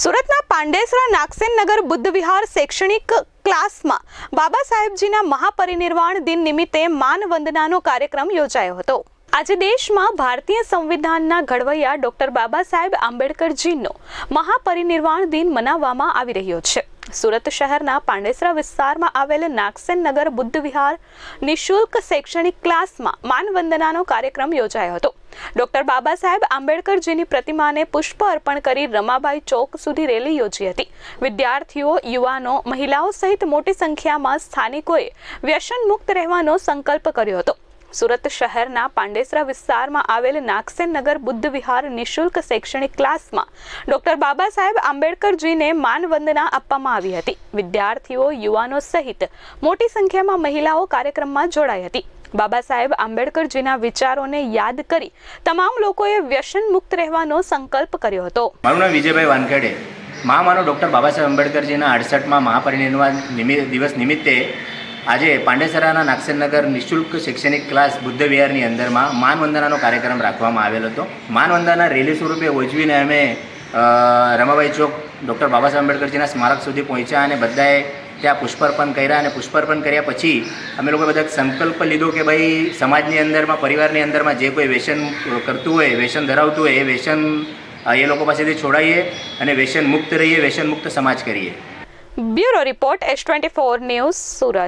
સુરતના પાંડેસરા નાગસેન નગર બુદ્ધ વિહાર શૈક્ષણિક ક્લાસમાં બાબા સાહેબજીના મહાપરિનિર્વાણ દિન નિમિત્તે માનવંદનાનો કાર્યક્રમ યોજાયો હતો. આજે દેશમાં ભારતીય સંવિધાનના ઘડવૈયા ડોક્ટર બાબા સાહેબ આંબેડકરજીનો મહાપરિનિર્વાણ દિન મનાવવામાં આવી રહ્યો છે. સુરત શહેરના પાંડેસરા વિસ્તારમાં આવેલ નાગસેન નગર બુદ્ધ વિહાર નિઃશુલ્ક શૈક્ષણિક ક્લાસમાં માનવંદનાનો કાર્યક્રમ યોજાયો હતો. ડોક્ટર બાબા સાહેબ આંબેડકરજીની પ્રતિમાને પુષ્પ અર્પણ કરી રમાબાઈ ચોક સુધી રેલી યોજી હતી. વિદ્યાર્થીઓ, યુવાનો, મહિલાઓ સહિત મોટી સંખ્યામાં સ્થાનિકોએ વ્યસન મુક્ત રહેવાનો સંકલ્પ કર્યો હતો. સુરત શહેરના પાંડેસરા વિસ્તારમાં આવેલ નાગસેન નગર બુદ્ધ વિહાર નિઃશુલ્ક શૈક્ષણિક ક્લાસમાં ડોક્ટર બાબા સાહેબ આંબેડકરજીને માનવંદના આપવામાં આવી હતી. વિદ્યાર્થીઓ, યુવાનો સહિત મોટી સંખ્યામાં મહિલાઓ કાર્યક્રમમાં જોડાઈ હતી. બાબા સાહેબ આંબેડકરજીના વિચારોને યાદ કરી તમામ લોકોએ વ્યસન મુક્ત રહેવાનો સંકલ્પ કર્યો હતો. મારું નામ વિજયભાઈ વાનખેડે. મહામાનવ ડૉક્ટર બાબા સાહેબ આંબેડકરજીના અડસઠમાં મહાપરિનિર્વાણ દિવસ નિમિત્તે આજે પાંડેસરાના નાગસેનનગર નિઃશુલ્ક શૈક્ષણિક ક્લાસ બુદ્ધ વિહારની અંદરમાં માનવંદનાનો કાર્યક્રમ રાખવામાં આવેલો હતો. માનવંદના રેલી સ્વરૂપે ઉજવીને અમે રમાબાઈ ચોક ડૉક્ટર બાબા સાહેબ આંબેડકરજીના સ્મારક સુધી પહોંચ્યા અને બધાએ ત્યાં પુષ્પાર્પણ કર્યા અને પુષ્પાર્પણ કર્યા પછી અમે લોકો બધા સંકલ્પ લીધો કે ભાઈ સમાજની અંદરમાં, પરિવારની અંદરમાં જે કોઈ વ્યસન કરતું હોય, વ્યસન ધરાવતું હોય, એ વ્યસન એ લોકો પાસેથી છોડાઈએ અને વ્યસન મુક્ત રહીએ, વ્યસન મુક્ત સમાજ કરીએ. Bureau report, S twenty four news Surat.